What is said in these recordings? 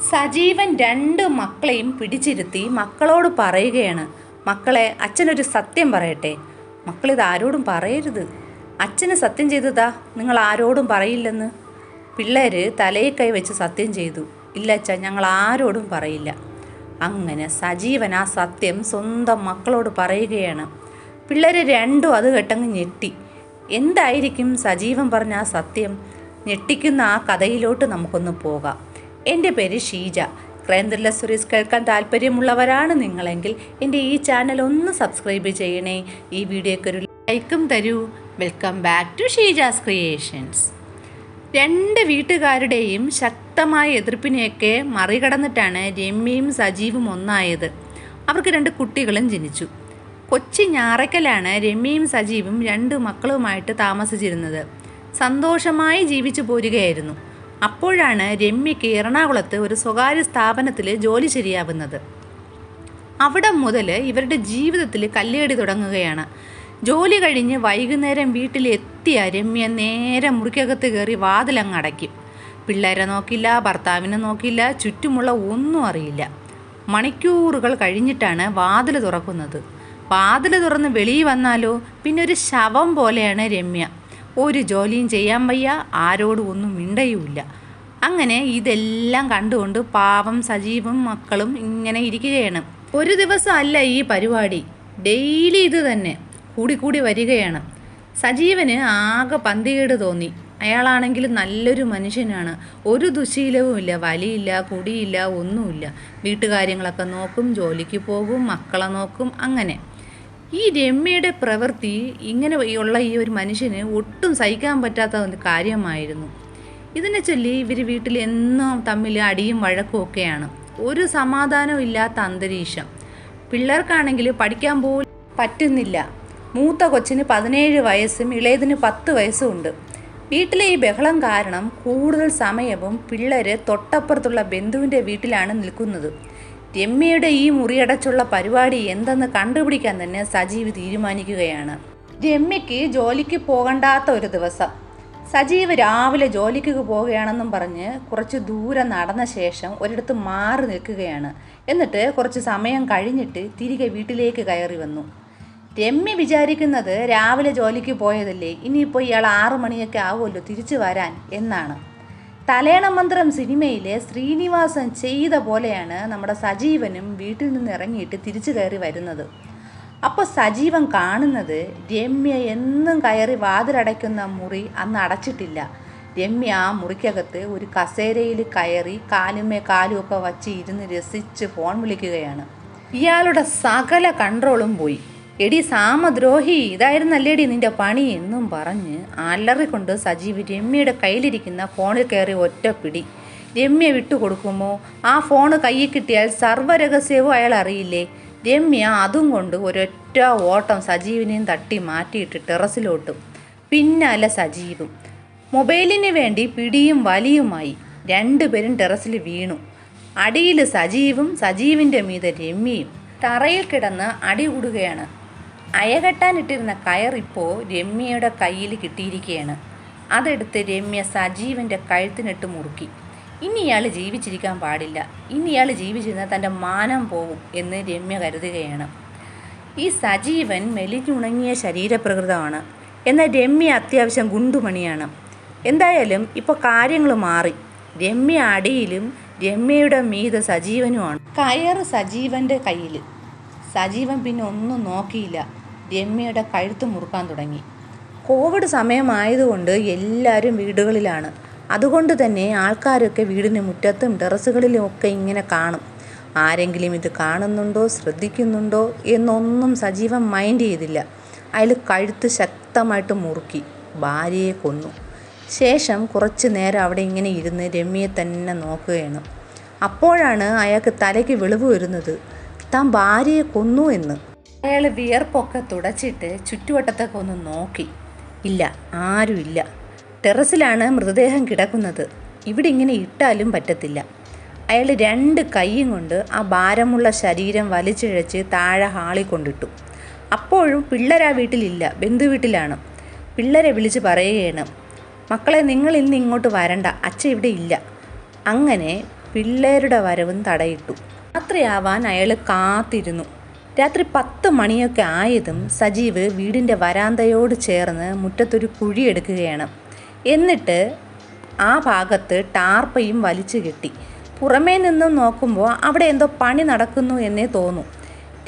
സജീവൻ രണ്ട് മക്കളെയും പിടിച്ചിരുത്തി മക്കളോട് പറയുകയാണ്. മക്കളെ അച്ഛനൊരു സത്യം പറയട്ടെ. മക്കളിത് ആരോടും പറയരുത്. അച്ഛന് സത്യം ചെയ്തതാ നിങ്ങൾ ആരോടും പറയില്ലെന്ന്. പിള്ളേർ തലയിൽ കൈ വെച്ച് സത്യം ചെയ്തു. ഇല്ല അച്ഛ ഞങ്ങൾ ആരോടും പറയില്ല. അങ്ങനെ സജീവൻ ആ സത്യം സ്വന്തം മക്കളോട് പറയുകയാണ്. പിള്ളേർ രണ്ടും അത് കേട്ടങ്ങ് ഞെട്ടി. എന്തായിരിക്കും സജീവൻ പറഞ്ഞ ആ സത്യം? ഞെട്ടിക്കുന്ന ആ കഥയിലോട്ട് നമുക്കൊന്ന് പോകാം. എന്റെ പേര് ഷീജ. ക്രൈം ത്രില്ലർ സ്റ്റോറീസ് കേൾക്കാൻ താല്പര്യമുള്ളവരാണ് നിങ്ങളെങ്കിൽ എന്റെ ഈ ചാനൽ ഒന്ന് സബ്സ്ക്രൈബ് ചെയ്യണേ. ഈ വീഡിയോയ്ക്ക് ഒരു ലൈക്കും തരൂ. Welcome back to Sheeja's creations. രണ്ട് വീട്ടുകാരുടെയും ശക്തമായ എതിർപ്പിനെയൊക്കെ മറികടന്നിട്ടാണ് രമ്യയും സജീവും ഒന്നായത്. അവർക്ക് രണ്ട് കുട്ടികളും ജനിച്ചു. കൊച്ചി ഞാറയ്ക്കലാണ് രമ്യയും സജീവും രണ്ട് മക്കളുമായിട്ട് താമസിച്ചിരുന്നത്. സന്തോഷമായി ജീവിച്ചു പോരുകയായിരുന്നു. അപ്പോഴാണ് രമ്യയ്ക്ക് എറണാകുളത്ത് ഒരു സ്വകാര്യ സ്ഥാപനത്തിൽ ജോലി ശരിയാവുന്നത്. അവിടെ മുതൽ ഇവരുടെ ജീവിതത്തിൽ കല്ലേടി തുടങ്ങുകയാണ്. ജോലി കഴിഞ്ഞ് വൈകുന്നേരം വീട്ടിലെത്തിയ രമ്യ നേരെ മുറിക്കകത്ത് കയറി വാതിലങ്ങ് അടയ്ക്കും. പിള്ളേരെ നോക്കില്ല ഭർത്താവിനെ നോക്കില്ല ചുറ്റുമുള്ള ഒന്നും അറിയില്ല. മണിക്കൂറുകൾ കഴിഞ്ഞിട്ടാണ് വാതിൽ തുറക്കുന്നത്. വാതിൽ തുറന്ന് വെളിയിൽ വന്നാലോ? പിന്നെ ഒരു ശവം പോലെയാണ് രമ്യ. ഒരു ജോലിയും ചെയ്യാൻ വയ്യ ആരോടും ഒന്നും മിണ്ടയുമില്ല. അങ്ങനെ ഇതെല്ലാം കണ്ടുകൊണ്ട് പാവം സജീവും മക്കളും ഇങ്ങനെ ഇരിക്കുകയാണ്. ഒരു ദിവസം അല്ല ഈ പരിപാടി. ഡെയിലി ഇത് തന്നെ കൂടിക്കൂടി വരികയാണ്. സജീവന് ആകെ പന്തികേട് തോന്നി. അയാളാണെങ്കിൽ നല്ലൊരു മനുഷ്യനാണ്. ഒരു ദുശീലവുമില്ല വലിയില്ല കുടിയില്ല ഒന്നുമില്ല. വീട്ടുകാര്യങ്ങളൊക്കെ നോക്കും ജോലിക്ക് പോകും മക്കളെ നോക്കും അങ്ങനെ. ഈ രമ്യയുടെ പ്രവൃത്തി ഇങ്ങനെ ഉള്ള ഈ ഒരു മനുഷ്യന് ഒട്ടും സഹിക്കാൻ പറ്റാത്ത ഒരു കാര്യമായിരുന്നു. ഇതിനെ ചൊല്ലി ഇവർ വീട്ടിൽ എന്നും തമ്മിൽ അടിയും വഴക്കും ഒക്കെയാണ്. ഒരു സമാധാനവും ഇല്ലാത്ത അന്തരീക്ഷം. പിള്ളേർക്കാണെങ്കിൽ പഠിക്കാൻ പോലും പറ്റുന്നില്ല. മൂത്ത കൊച്ചിന് പതിനേഴ് വയസ്സും ഇളയതിന് പത്ത് വയസ്സും ഉണ്ട്. വീട്ടിലെ ഈ ബഹളം കാരണം കൂടുതൽ സമയവും പിള്ളേർ തൊട്ടപ്പുറത്തുള്ള ബന്ധുവിന്റെ വീട്ടിലാണ് നിൽക്കുന്നത്. രമ്യയുടെ ഈ മുറിയടച്ചുള്ള പരിപാടി എന്തെന്ന് കണ്ടുപിടിക്കാൻ തന്നെ സജീവ് തീരുമാനിക്കുകയാണ്. രമ്യയ്ക്ക് ജോലിക്ക് പോകണ്ടാത്ത ഒരു ദിവസം. സജീവ് രാവിലെ ജോലിക്ക് പോവുകയാണെന്നും പറഞ്ഞ് കുറച്ച് ദൂരം നടന്ന ശേഷം ഒരിടത്ത് മാറി നിൽക്കുകയാണ്. എന്നിട്ട് കുറച്ച് സമയം കഴിഞ്ഞിട്ട് തിരികെ വീട്ടിലേക്ക് കയറി വന്നു. രമ്യ വിചാരിക്കുന്നത് രാവിലെ ജോലിക്ക് പോയതല്ലേ ഇനിയിപ്പോൾ ഇയാൾ ആറു മണിയൊക്കെ ആവുമല്ലോ തിരിച്ചു വരാൻ എന്നാണ്. തലേണ മന്ത്രം സിനിമയിലെ ശ്രീനിവാസൻ ചെയ്ത പോലെയാണ് നമ്മുടെ സജീവനും വീട്ടിൽ നിന്ന് ഇറങ്ങിയിട്ട് തിരിച്ചു കയറി വരുന്നത്. അപ്പോൾ സജീവൻ കാണുന്നത് രമ്യ എന്നും കയറി വാതിലടയ്ക്കുന്ന മുറി അന്ന് അടച്ചിട്ടില്ല. രമ്യ ആ മുറിക്കകത്ത് ഒരു കസേരയിൽ കയറി കാലുമേ കാലുമൊക്കെ വച്ച് ഇരുന്ന് രസിച്ച് ഫോൺ വിളിക്കുകയാണ്. ഇയാളുടെ സകല കൺട്രോളും പോയി. എടി സാമദ്രോഹി ഇതായിരുന്നല്ലേടി നിന്റെ പണി എന്നും പറഞ്ഞ് അലറിക്കൊണ്ട് സജീവ് രമ്യയുടെ കയ്യിലിരിക്കുന്ന ഫോണിൽ കയറി ഒറ്റ പിടി. രമ്യ വിട്ടുകൊടുക്കുമോ? ആ ഫോണ് കയ്യിൽ കിട്ടിയാൽ സർവരഹസ്യവും അയാൾ അറിയില്ലേ? രമ്യ അതും കൊണ്ട് ഒരൊറ്റ ഓട്ടം സജീവിനെയും തട്ടി മാറ്റിയിട്ട് ടെറസിലോട്ടും. പിന്നാലെ സജീവും. മൊബൈലിന് വേണ്ടി പിടിയും വലിയുമായി രണ്ടുപേരും ടെറസിൽ വീണു. അടിയിൽ സജീവും സജീവിന്റെ മീതെ രമ്യയും തറയിൽ കിടന്ന് അടി കൂടുകയാണ് അയകെട്ടാനിട്ടിരുന്ന കയർ ഇപ്പോൾ രമ്യയുടെ കയ്യിൽ കിട്ടിയിരിക്കുകയാണ് അതെടുത്ത് രമ്യ സജീവന്റെ കഴുത്തിനിട്ട് മുറുക്കി. ഇനി ഇയാൾ ജീവിച്ചിരിക്കാൻ പാടില്ല. ഇനി ഇയാൾ ജീവിച്ചിരുന്നാൽ തന്റെ മാനം പോകും എന്ന് രമ്യ കരുതുകയാണ്. ഈ സജീവൻ മെലിഞ്ഞുണങ്ങിയ ശരീരപ്രകൃതമാണ്. എന്നാൽ രമ്യ അത്യാവശ്യം ഗുണ്ടുമണിയാണ്. എന്തായാലും ഇപ്പോൾ കാര്യങ്ങൾ മാറി. രമ്യ അടിയിലും രമ്യയുടെ മീത് സജീവനുമാണ്. കയർ സജീവന്റെ കയ്യിൽ സജീവൻ പിന്നെ ഒന്നും നോക്കിയില്ല. രമ്യയുടെ കഴുത്ത് മുറുക്കാൻ തുടങ്ങി. കോവിഡ് സമയമായതുകൊണ്ട് എല്ലാവരും വീടുകളിലാണ്. അതുകൊണ്ട് തന്നെ ആൾക്കാരൊക്കെ വീടിന് മുറ്റത്തും ടെറസുകളിലും ഒക്കെ ഇങ്ങനെ കാണും. ആരെങ്കിലും ഇത് കാണുന്നുണ്ടോ ശ്രദ്ധിക്കുന്നുണ്ടോ എന്നൊന്നും സജീവം മൈൻഡ് ചെയ്തില്ല. അയാൾ കഴുത്ത് ശക്തമായിട്ട് മുറുക്കി ഭാര്യയെ കൊന്നു. ശേഷം കുറച്ച് നേരം അവിടെ ഇങ്ങനെ ഇരുന്ന് രമ്യയെ തന്നെ നോക്കുകയാണ്. അപ്പോഴാണ് അയാൾക്ക് തലയ്ക്ക് വെളിവ് വരുന്നത്. താൻ ഭാര്യയെ കൊന്നു എന്ന്. അയാൾ വിയർപ്പൊക്കെ തുടച്ചിട്ട് ചുറ്റുവട്ടത്തൊക്കെ ഒന്ന് നോക്കി. ഇല്ല ആരുമില്ല ടെറസിലാണ് മൃതദേഹം കിടക്കുന്നത്. ഇവിടെ ഇങ്ങനെ ഇട്ടാലും പറ്റത്തില്ല. അയാൾ രണ്ട് കൈയും കൊണ്ട് ആ ഭാരമുള്ള ശരീരം വലിച്ചിഴച്ച് താഴെ ഹാളിൽ കൊണ്ടിട്ടു. അപ്പോഴും പിള്ളേർ വീട്ടിലില്ല ബന്ധു വീട്ടിലാണ്. പിള്ളേരെ വിളിച്ച് പറയുകയാണ് മക്കളെ നിങ്ങൾ ഇന്ന് ഇങ്ങോട്ട് വരണ്ട അച്ഛൻ ഇവിടെ ഇല്ല. അങ്ങനെ പിള്ളേരുടെ വരവും തടയിട്ടു. രാത്രിയാവാൻ അയാൾ കാത്തിരുന്നു. രാത്രി പത്ത് മണിയൊക്കെ ആയതും സജീവ് വീടിന്റെ വരാന്തയോട് ചേർന്ന് മുറ്റത്തൊരു കുഴി എടുക്കുകയാണ്. എന്നിട്ട് ആ ഭാഗത്ത് ടാർപ്പയും വലിച്ചു കെട്ടി. പുറമേ നിന്നും നോക്കുമ്പോൾ അവിടെ എന്തോ പണി നടക്കുന്നു എന്നേ തോന്നൂ.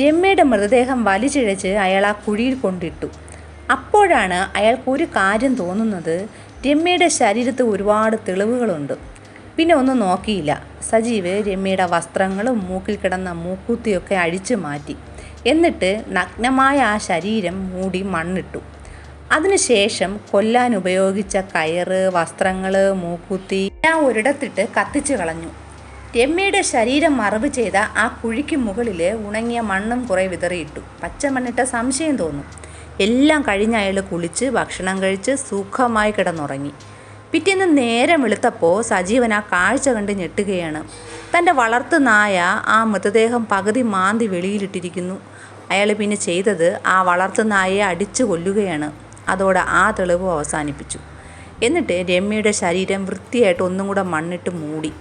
രമ്യയുടെ മൃതദേഹം വലിച്ചിഴച്ച് അയാൾ ആ കുഴിയിൽ കൊണ്ടിട്ടു. അപ്പോഴാണ് അയാൾക്ക് ഒരു കാര്യം തോന്നുന്നത് രമ്യയുടെ ശരീരത്ത് ഒരുപാട് തെളിവുകളുണ്ട്. പിന്നെ ഒന്നും നോക്കിയില്ല. സജീവ് രമ്യയുടെ വസ്ത്രങ്ങളും മൂക്കിൽ കിടന്ന മൂക്കൂത്തിയൊക്കെ അഴിച്ചു മാറ്റി. എന്നിട്ട് നഗ്നമായ ആ ശരീരം മൂടി മണ്ണിട്ടു. അതിനുശേഷം കൊല്ലാൻ ഉപയോഗിച്ച കയറ് വസ്ത്രങ്ങൾ മൂക്കുത്തി എല്ലാം ഒരിടത്തിട്ട് കത്തിച്ചു കളഞ്ഞു. രമ്യയുടെ ശരീരം മറവ് ചെയ്ത ആ കുഴിക്ക് മുകളിൽ ഉണങ്ങിയ മണ്ണും കുറെ വിതറിയിട്ടു. പച്ചമണ്ണിട്ട സംശയം തോന്നും. എല്ലാം കഴിഞ്ഞ അയാൾ കുളിച്ച് ഭക്ഷണം കഴിച്ച് സുഖമായി കിടന്നുറങ്ങി. പിറ്റേന്ന് നേരം വെളുത്തപ്പോൾ സജീവൻ ആ കാഴ്ച കണ്ട് ഞെട്ടുകയാണ്. തന്റെ വളർത്തു നായ ആ മൃതദേഹം പകുതി മാന്തി വെളിയിലിട്ടിരിക്കുന്നു. അയാൾ പിന്നെ ചെയ്തത് ആ വളർത്തു നായയെ അടിച്ചു കൊല്ലുകയാണ്. അതോടെ ആ തെളിവ് അവസാനിപ്പിച്ചു. എന്നിട്ട് രമ്യയുടെ ശരീരം വൃത്തിയായിട്ട് ഒന്നും കൂടെ മണ്ണിട്ട് മൂടി.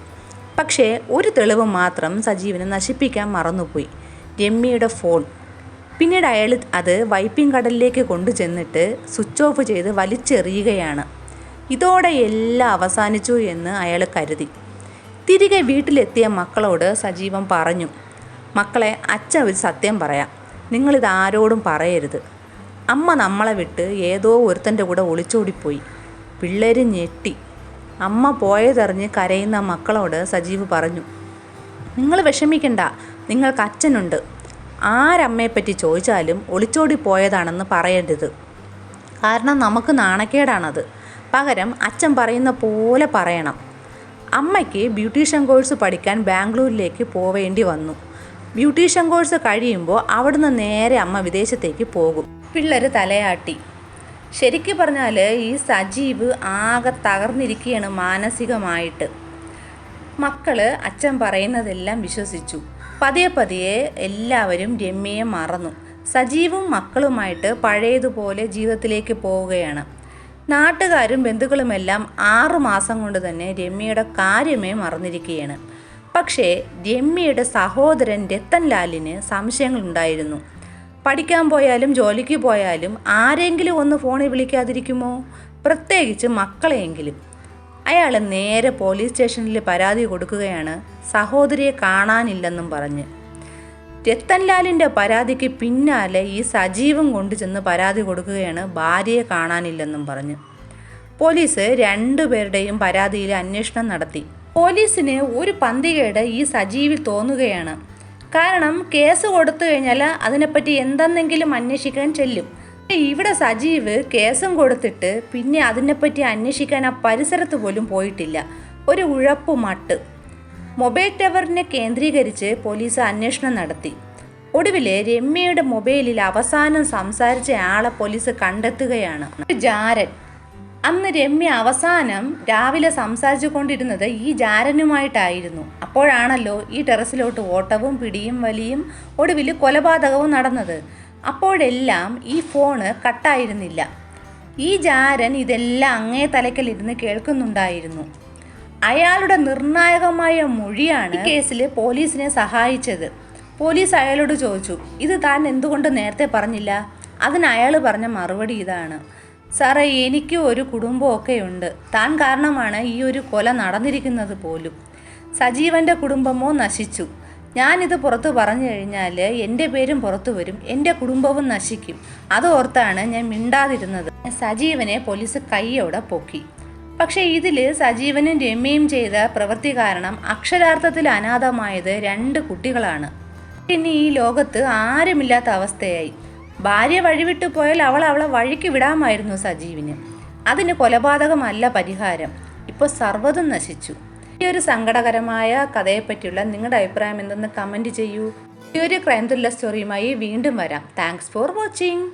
പക്ഷേ ഒരു തെളിവ് മാത്രം സജീവനെ നശിപ്പിക്കാൻ മറന്നുപോയി. രമ്യയുടെ ഫോൺ. പിന്നീട് അയാൾ അത് വൈപ്പിംഗ് കടലിലേക്ക് കൊണ്ടു ചെന്നിട്ട് സ്വിച്ച് ഓഫ് ചെയ്ത് വലിച്ചെറിയുകയാണ്. ഇതോടെ എല്ലാം അവസാനിച്ചു എന്ന് അയാൾ കരുതി. തിരികെ വീട്ടിലെത്തിയ മക്കളോട് സജീവൻ പറഞ്ഞു മക്കളെ അച്ഛൻ ഒരു സത്യം പറയാം. നിങ്ങളിത് ആരോടും പറയരുത്. അമ്മ നമ്മളെ വിട്ട് ഏതോ ഒരുത്തന്റെ കൂടെ ഒളിച്ചോടിപ്പോയി. പിള്ളേർ ഞെട്ടി. അമ്മ പോയതറിഞ്ഞ് കരയുന്ന മക്കളോട് സജീവ് പറഞ്ഞു നിങ്ങൾ വിഷമിക്കണ്ട. നിങ്ങൾക്ക് അച്ഛനുണ്ട്. ആരമ്മയെപ്പറ്റി ചോദിച്ചാലും ഒളിച്ചോടി പോയതാണെന്ന് പറയരുത് കാരണം നമുക്ക് നാണക്കേടാണത്. പകരം അച്ഛൻ പറയുന്ന പോലെ പറയണം. അമ്മയ്ക്ക് ബ്യൂട്ടീഷ്യൻ കോഴ്സ് പഠിക്കാൻ ബാംഗ്ലൂരിലേക്ക് പോവേണ്ടി വന്നു. ബ്യൂട്ടീഷ്യൻ കോഴ്സ് കഴിയുമ്പോൾ അവിടുന്ന് നേരെ അമ്മ വിദേശത്തേക്ക് പോകും. പിള്ളേർ തലയാട്ടി. ശരിക്കും പറഞ്ഞാൽ ഈ സജീവ് ആകെ തകർന്നിരിക്കുകയാണ് മാനസികമായിട്ട്. മക്കൾ അച്ഛൻ പറയുന്നതെല്ലാം വിശ്വസിച്ചു. പതിയെ പതിയെ എല്ലാവരും രമ്യയെ മറന്നു. സജീവും മക്കളുമായിട്ട് പഴയതുപോലെ ജീവിതത്തിലേക്ക് പോവുകയാണ്. നാട്ടുകാരും ബന്ധുക്കളുമെല്ലാം ആറു മാസം കൊണ്ട് തന്നെ രമ്യയുടെ കാര്യമേ മറന്നിരിക്കുകയാണ്. പക്ഷേ രമ്യയുടെ സഹോദരൻ രത്തൻലാലിന് സംശയങ്ങളുണ്ടായിരുന്നു. പഠിക്കാൻ പോയാലും ജോലിക്ക് പോയാലും ആരെങ്കിലും ഒന്ന് ഫോണിൽ വിളിക്കാതിരിക്കുമോ? പ്രത്യേകിച്ച് മക്കളെയെങ്കിലും. അയാൾ നേരെ പോലീസ് സ്റ്റേഷനിൽ പരാതി കൊടുക്കുകയാണ് സഹോദരിയെ കാണാനില്ലെന്നും പറഞ്ഞ്. രത്തൻലാലിന്റെ പരാതിക്ക് പിന്നാലെ ഈ സജീവം കൊണ്ടു ചെന്ന് പരാതി കൊടുക്കുകയാണ് ഭാര്യയെ കാണാനില്ലെന്നും പറഞ്ഞു. പോലീസ് രണ്ടുപേരുടെയും പരാതിയിൽ അന്വേഷണം നടത്തി. പോലീസിന് ഒരു പന്തികേട് ഈ സജീവിൽ തോന്നുകയാണ്. കാരണം കേസ് കൊടുത്തു കഴിഞ്ഞാൽ അതിനെപ്പറ്റി എന്തെന്നെങ്കിലും അന്വേഷിക്കാൻ ചെല്ലും. ഇവിടെ സജീവ് കേസും കൊടുത്തിട്ട് പിന്നെ അതിനെപ്പറ്റി അന്വേഷിക്കാൻ ആ പരിസരത്ത് പോലും പോയിട്ടില്ല. ഒരു ഉഴപ്പ് മട്ട് മൊബൈൽ ടവറിനെ കേന്ദ്രീകരിച്ച് പോലീസ് അന്വേഷണം നടത്തി. ഒടുവിൽ രമ്യയുടെ മൊബൈലിൽ അവസാനം സംസാരിച്ച ആളെ പോലീസ് കണ്ടെത്തുകയാണ്. ജാരൻ. അന്ന് രമ്യ അവസാനം രാവിലെ സംസാരിച്ചു കൊണ്ടിരുന്നത് ഈ ജാരനുമായിട്ടായിരുന്നു. അപ്പോഴാണല്ലോ ഈ ടെറസിലോട്ട് ഓട്ടവും പിടിയും വലിയും ഒടുവിൽ കൊലപാതകവും നടന്നത്. അപ്പോഴെല്ലാം ഈ ഫോണ് കട്ടായിരുന്നില്ല. ഈ ജാരൻ ഇതെല്ലാം അങ്ങേ തലക്കലിരുന്ന് കേൾക്കുന്നുണ്ടായിരുന്നു. അയാളുടെ നിർണായകമായ മൊഴിയാണ് ഈ കേസിൽ പോലീസിനെ സഹായിച്ചത്. പോലീസ് അയാളോട് ചോദിച്ചു ഇത് താൻ എന്തുകൊണ്ട് നേരത്തെ പറഞ്ഞില്ല? അതിന് അയാൾ പറഞ്ഞ മറുപടി ഇതാണ്. സാറേ എനിക്ക് ഒരു കുടുംബമൊക്കെ ഉണ്ട്. താൻ കാരണമാണ് ഈ ഒരു കൊല നടന്നിരിക്കുന്നത് പോലും. സജീവന്റെ കുടുംബമോ നശിച്ചു. ഞാനിത് പുറത്ത് പറഞ്ഞു കഴിഞ്ഞാൽ എന്റെ പേരും പുറത്തു വരും. എന്റെ കുടുംബവും നശിക്കും. അതോർത്താണ് ഞാൻ മിണ്ടാതിരുന്നത്. സജീവനെ പോലീസ് കൈയോടെ പൊക്കി. പക്ഷേ ഇതിൽ സജീവനും രമ്യയും ചെയ്ത പ്രവൃത്തി കാരണം അക്ഷരാർത്ഥത്തിൽ അനാഥമായത് രണ്ട് കുട്ടികളാണ്. പിന്നെ ഈ ലോകത്ത് ആരുമില്ലാത്ത അവസ്ഥയായി. ഭാര്യ വഴിവിട്ടു പോയാൽ അവൾ അവളെ വഴിക്ക് വിടാമായിരുന്നു സജീവിന്. അതിന് കൊലപാതകമല്ല പരിഹാരം. ഇപ്പോൾ സർവതും നശിച്ചു. ഈ ഒരു സങ്കടകരമായ കഥയെപ്പറ്റിയുള്ള നിങ്ങളുടെ അഭിപ്രായം എന്തെന്ന് കമന്റ് ചെയ്യൂ. ഈ ഒരു ക്രൈം ത്രില്ലർ സ്റ്റോറിയുമായി വീണ്ടും വരാം. Thanks for watching